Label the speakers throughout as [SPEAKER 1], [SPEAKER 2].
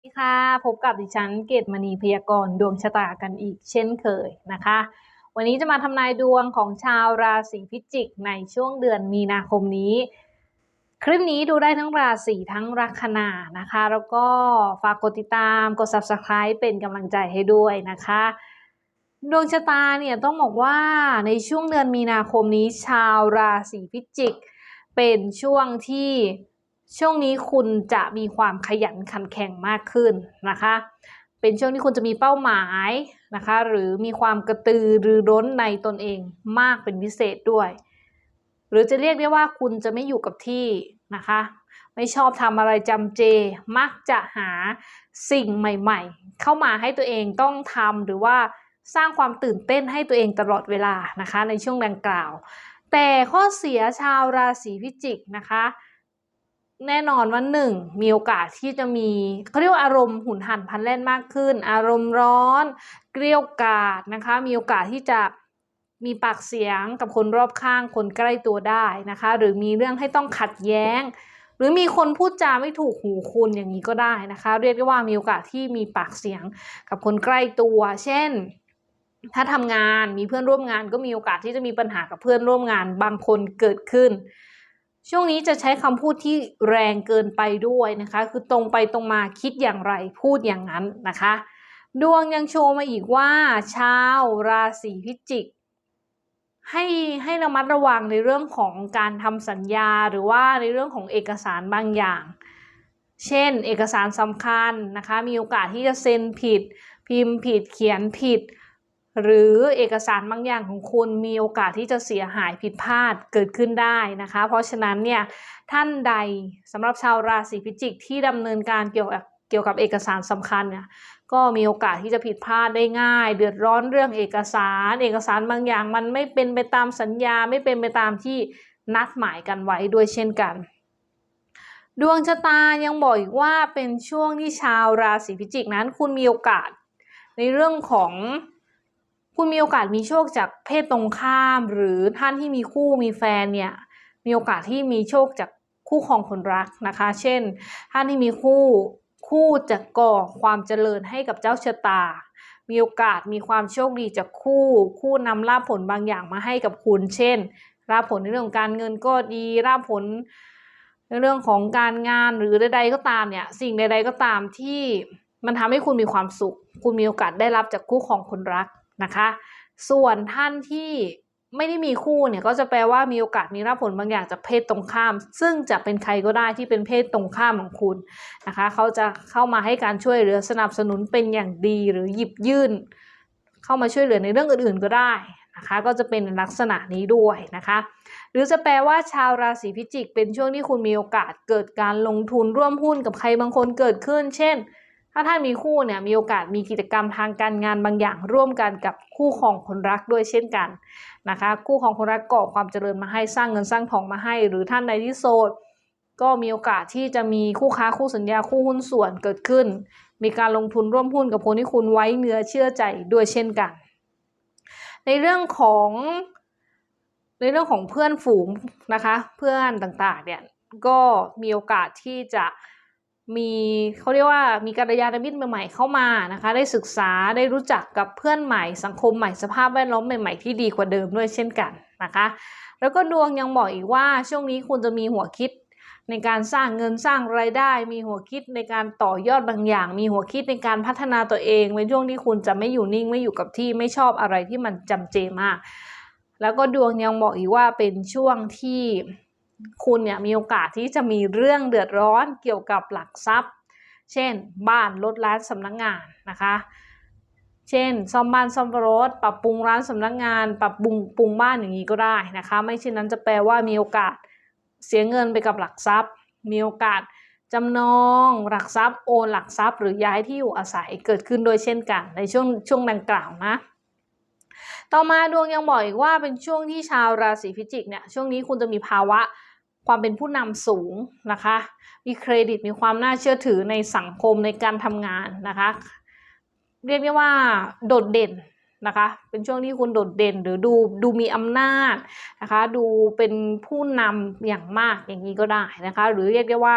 [SPEAKER 1] สวัสดีค่ะ พบกับดิฉันเกตมณีพยากรณ์ดวงชะตากันอีกเช่นเคยนะคะ วันนี้จะมาทำนายดวงของชาวราศีพิจิกในช่วงเดือนมีนาคมนี้ คลิปนี้ดูได้ทั้งราศีทั้งลัคนานะคะ แล้วก็ฝากกดติดตามกด subscribe เป็นกำลังใจให้ด้วยนะคะ ดวงชะตาเนี่ยต้องบอกว่าในช่วงเดือนมีนาคมนี้ชาวราศีพิจิก เป็นช่วงที่ ช่วงนี้คุณจะมีความขยันขันแข็งมากขึ้นนะคะ เป็นช่วงที่คุณจะมีเป้าหมายนะคะ หรือมีความกระตือรือร้นในตนเองมากเป็นพิเศษด้วย หรือจะเรียกได้ว่าคุณจะไม่อยู่กับที่นะคะ ไม่ชอบทำอะไรจำเจ มักจะหาสิ่งใหม่ ๆ เข้ามาให้ตัวเองต้องทำหรือว่าสร้างความตื่นเต้นให้ตัวเองตลอดเวลานะคะ ในช่วงดังกล่าว แต่ข้อเสียชาวราศีพิจิกนะคะ แน่นอนว่าหนึ่งมีโอกาสที่จะมีเขาเรียกว่าอารมณ์หุนหันพลันแล่นมากขึ้น อารมณ์ร้อน เกลียวกาดนะคะ มีโอกาสที่จะมีปากเสียงกับคนรอบข้างคนใกล้ตัวได้นะคะ หรือมีเรื่องให้ต้องขัดแย้ง หรือมีคนพูดจาไม่ถูกหูคุณอย่างนี้ก็ได้นะคะ เรียกได้ว่ามีโอกาสที่มีปากเสียงกับคนใกล้ตัว เช่น ถ้าทำงานมีเพื่อนร่วมงานก็มีโอกาสที่จะมีปัญหากับเพื่อนร่วมงานบางคนเกิดขึ้น ช่วงนี้จะใช้คำพูดที่แรงเกินไปด้วยนะคะ คือตรงไปตรงมาคิดอย่างไรพูดอย่างนั้นนะคะ ดวงยังโชว์มาอีกว่าชาวราศีพิจิก ให้ให้ระมัดระวังในเรื่องของการทำสัญญาหรือว่าในเรื่องของเอกสารบางอย่าง เช่น เอกสารสำคัญนะคะ มีโอกาสที่จะเซ็นผิด พิมพ์ผิดเขียนผิด หรือเอกสารบางอย่างของคุณมีโอกาสที่จะเสียหายผิดพลาดเกิดขึ้นได้นะคะ เพราะฉะนั้นเนี่ยท่านใดสำหรับชาวราศีพิจิกที่ดำเนินการเกี่ยวกับเกี่ยวกับเอกสารสำคัญเนี่ยก็มีโอกาสที่จะผิดพลาดได้ง่าย เดือดร้อนเรื่องเอกสาร เอกสารบางอย่างมันไม่เป็นไปตามสัญญาไม่เป็นไปตามที่นัดหมายกันไว้ด้วยเช่นกัน ดวงชะตายังบอกอีกว่าเป็นช่วงที่ชาวราศีพิจิกนั้น คุณมีโอกาสในเรื่องของ คุณมีโอกาสมีโชคจากเพศตรงข้าม หรือท่านที่มีคู่มีแฟนเนี่ยมีโอกาสที่มีโชคจากคู่ครองคนรักนะคะ เช่น ท่านที่มีคู่คู่จะก่อความเจริญให้กับเจ้าชะตา มีโอกาสมีความโชคดีจากคู่ คู่นำลาภผลบางอย่างมาให้กับคุณ เช่นลาภผลในเรื่องของการเงินก็ดีลาภผลในเรื่องของการงานหรือใดๆก็ตามเนี่ย สิ่งใดๆก็ตามที่มันทำให้คุณมีความสุข คุณมีโอกาสได้รับจากคู่ของคนรัก นะคะ ส่วนท่านที่ไม่ได้มีคู่เนี่ยก็จะแปลว่ามีโอกาสมีรับผลบางอย่างจากเพศตรงข้าม ซึ่งจะเป็นใครก็ได้ที่เป็นเพศตรงข้ามของคุณนะคะ เขาจะเข้ามาให้การช่วยเหลือสนับสนุนเป็นอย่างดีหรือหยิบยื่น เข้ามาช่วยเหลือในเรื่องอื่นๆก็ได้นะคะ ก็จะเป็นลักษณะนี้ด้วยนะคะ หรือจะแปลว่าชาวราศีพิจิก เป็นช่วงที่คุณมีโอกาสเกิดการลงทุนร่วมหุ้นกับใครบางคนเกิดขึ้น เช่น ถ้าท่านมีคู่เนี่ยมีโอกาสมีกิจกรรมทางการงานบางอย่างร่วมกันกับคู่ของคนรักด้วยเช่นกันนะคะ คู่ของคนรักก่อความเจริญมาให้สร้างเงินสร้างทองมาให้ หรือท่านในที่โสดก็มีโอกาสที่จะมีคู่ค้าคู่สัญญาคู่หุ้นส่วนเกิดขึ้น มีการลงทุนร่วมหุ้นกับคนที่คุณไว้เนื้อเชื่อใจด้วยเช่นกัน ในเรื่องของในเรื่องของเพื่อนฝูงนะคะ เพื่อนต่างๆเนี่ยก็มีโอกาสที่จะ มีเขาเรียกว่ามีกัลยาณมิตรใหม่ๆเข้ามานะคะ ได้ศึกษาได้รู้จักกับเพื่อนใหม่ สังคมใหม่สภาพแวดล้อมใหม่ๆที่ดีกว่าเดิมด้วยเช่นกันนะคะ แล้วก็ดวงยังบอกอีกว่าช่วงนี้คุณจะมีหัวคิดในการสร้างเงินสร้างไรายได้ มีหัวคิดในการต่อยอดบางอย่าง มีหัวคิดในการพัฒนาตัวเองในช่วงที่คุณจะไม่อยู่นิ่งไม่อยู่กับที่ไม่ชอบอะไรที่มันจำเจมาก แล้วก็ดวงยังบอกอีกว่าเป็นช่วงที่ คุณเนี่ยมีโอกาสที่จะมีเรื่องเดือดร้อนเกี่ยวกับหลักทรัพย์ เช่น บ้านรถร้านสำนักงงานนะคะ เช่นซ่อมบ้านซ่อมรถ ปรับปรุงร้านสำนักงงาน ปรับปรุงปรุงบ้านอย่างนี้ก็ได้นะคะ ไม่เช่นนั้นจะแปลว่ามีโอกาสเสียเงินไปกับหลักทรัพย์ มีโอกาสจำนองหลักทรัพย์โอนหลักทรัพย์ หรือย้ายที่อยู่อาศัยเกิดขึ้นโดยเช่นกัน ในช่วงช่วงดังกล่าวนะ ต่อมาดวงยังบอกอีกว่าเป็นช่วงที่ชาวราศีพิจิกเนี่ยช่วงนี้คุณจะมีภาวะ ความเป็นผู้นำสูงนะคะ มีเครดิตมีความน่าเชื่อถือในสังคมในการทำงานนะคะ เรียกได้ว่าโดดเด่นนะคะ เป็นช่วงที่คุณโดดเด่นหรือดูดูมีอำนาจนะคะ ดูเป็นผู้นำอย่างมากอย่างนี้ก็ได้นะคะ หรือเรียกได้ว่า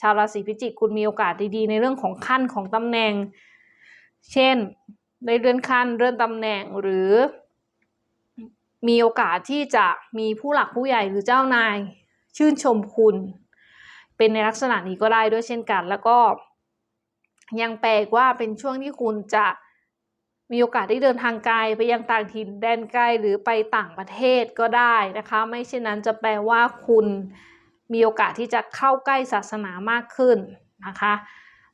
[SPEAKER 1] ชาวราศีพิจิกคุณมีโอกาสดีๆ ในเรื่องของขั้นของตำแหน่ง เช่นได้เลื่อนขั้นเลื่อนตำแหน่งหรือมีโอกาสที่จะมีผู้หลักผู้ใหญ่หรือเจ้านาย ชื่นชมคุณ เป็นในลักษณะนี้ก็ได้ด้วยเช่นกัน แล้วก็ยังแปลกว่าเป็นช่วงที่คุณจะมีโอกาสได้เดินทางไกลไปยังต่างถิ่นแดนไกลหรือไปต่างประเทศก็ได้นะคะ ไม่เช่นนั้นจะแปลว่าคุณมีโอกาสที่จะเข้าใกล้ศาสนามากขึ้นนะคะ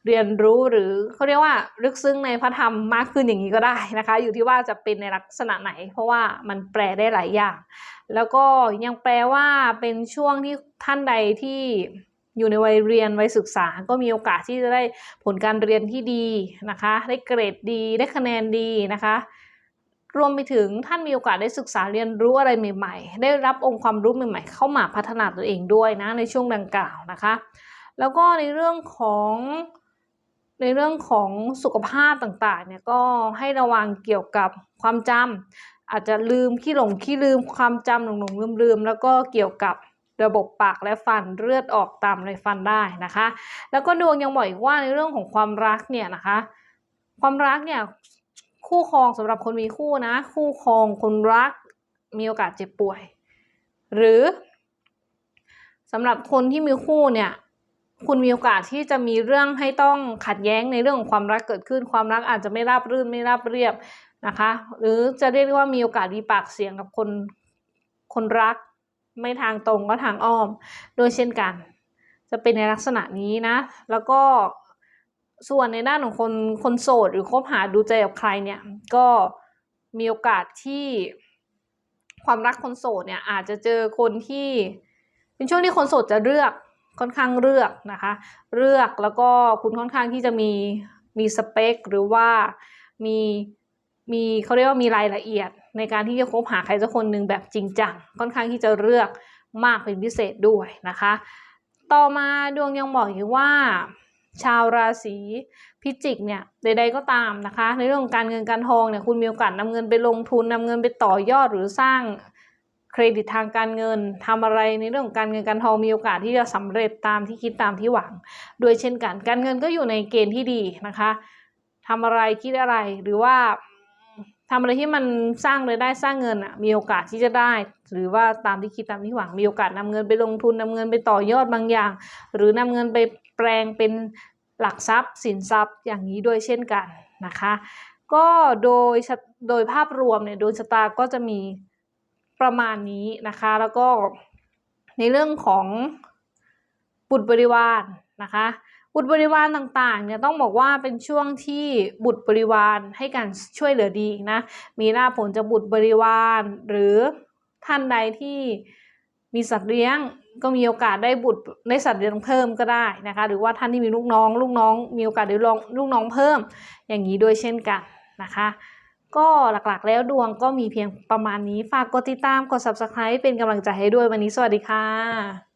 [SPEAKER 1] เรียนรู้หรือเขาเรียกว่าลึกซึ้งในพระธรรมมากขึ้นอย่างนี้ก็ได้นะคะ อยู่ที่ว่าจะเป็นในลักษณะไหน เพราะว่ามันแปลได้หลายอย่าง แล้วก็ยังแปลว่าเป็นช่วงที่ท่านใดที่อยู่ในวัยเรียนวัยศึกษาก็มีโอกาสที่จะได้ผลการเรียนที่ดีนะคะ ได้เกรดดีได้คะแนนดีนะคะ รวมไปถึงท่านมีโอกาสได้ศึกษาเรียนรู้อะไรใหม่ ๆ ได้รับองค์ความรู้ใหม่ ๆ เข้ามาพัฒนาตัวเองด้วยนะในช่วงดังกล่าวนะคะ แล้วก็ในเรื่องของ ในเรื่องของสุขภาพต่างๆเนี่ยก็ให้ระวังเกี่ยวกับความจำอาจจะลืมขี้หลงขี้ลืมความจำหลงๆลืมๆแล้วก็เกี่ยวกับระบบปากและฟันเลือดออกตามในฟันได้นะคะ แล้วก็ดวงยังบอกอีกว่าในเรื่องของความรักเนี่ยนะคะ ความรักเนี่ยคู่ครองสำหรับคนมีคู่นะ คู่ครองคนรักมีโอกาสเจ็บป่วย หรือสำหรับคนที่มีคู่เนี่ย คุณมีโอกาสที่จะมีเรื่องให้ต้องขัดแย้งในเรื่องของความรักเกิดขึ้น ความรักอาจจะไม่ราบรื่นไม่ราบเรียบนะคะ หรือจะเรียกว่ามีโอกาสมีปากเสียงกับคนคนรัก ไม่ทางตรงก็ทางอ้อมโดยเช่นกัน จะเป็นในลักษณะนี้นะ แล้วก็ส่วนในด้านของคนคนโสดหรือคบหาดูใจกับใครเนี่ยก็มีโอกาสที่ความรักคนโสดเนี่ยอาจจะเจอคนที่เป็นช่วงที่คนโสดจะเลือก ค่อนข้างเลือกนะคะ เลือกแล้วก็คุณค่อนข้างที่จะมีมีสเปคหรือว่ามีมีเขาเรียกว่ามีรายละเอียด ในการที่จะคบหาใครสักคนหนึ่งแบบจริงจังค่อนข้างที่จะเลือกมากเป็นพิเศษด้วยนะคะ ต่อมาดวงยังบอกอยู่ว่า ชาวราศีพิจิกเนี่ยใดๆก็ตามนะคะ ในเรื่องของการเงินการทองเนี่ยคุณมีโอกาสนำเงินไปลงทุนนำเงินไปต่อยอดหรือสร้าง เครดิตทางการเงินทำอะไรในเรื่องของการเงินการทองมีโอกาสที่จะสำเร็จตามที่คิดตามที่หวังโดยเช่นกัน การเงินก็อยู่ในเกณฑ์ที่ดีนะคะทำอะไรคิดอะไรหรือว่าทำอะไรที่มันสร้างเลยได้สร้างเงินอะมีโอกาสที่จะได้ หรือว่าตามที่คิดตามที่หวังมีโอกาสนำเงินไปลงทุนนำเงินไปต่อยอดบางอย่าง หรือนำเงินไปแปลงเป็นหลักทรัพย์ สินทรัพย์อย่างนี้ด้วยเช่นกันนะคะ ก็โดยโดยภาพรวมเนี่ยดวงชะตาก็จะมี ประมาณนี้นะคะ แล้วก็ในเรื่องของบุตรบริวารนะคะ บุตรบริวารต่างๆเนี่ยต้องบอกว่าเป็นช่วงที่บุตรบริวารให้การช่วยเหลือดีนะมีหน้าผลจากบุตรบริวารหรือท่านใดที่มีสัตว์เลี้ยงก็มีโอกาสได้บุตรได้สัตว์เลี้ยงเพิ่มก็ได้นะคะ หรือว่าท่านที่มีลูกน้อง ลูกน้องมีโอกาสได้ลองลูกน้องเพิ่ม อย่างนี้ด้วยเช่นกันนะคะ ก็หลักๆ แล้วดวงก็มีเพียงประมาณนี้ ฝากกดติดตามกด subscribe เป็นกำลังใจให้ด้วยวันนี้สวัสดีค่ะ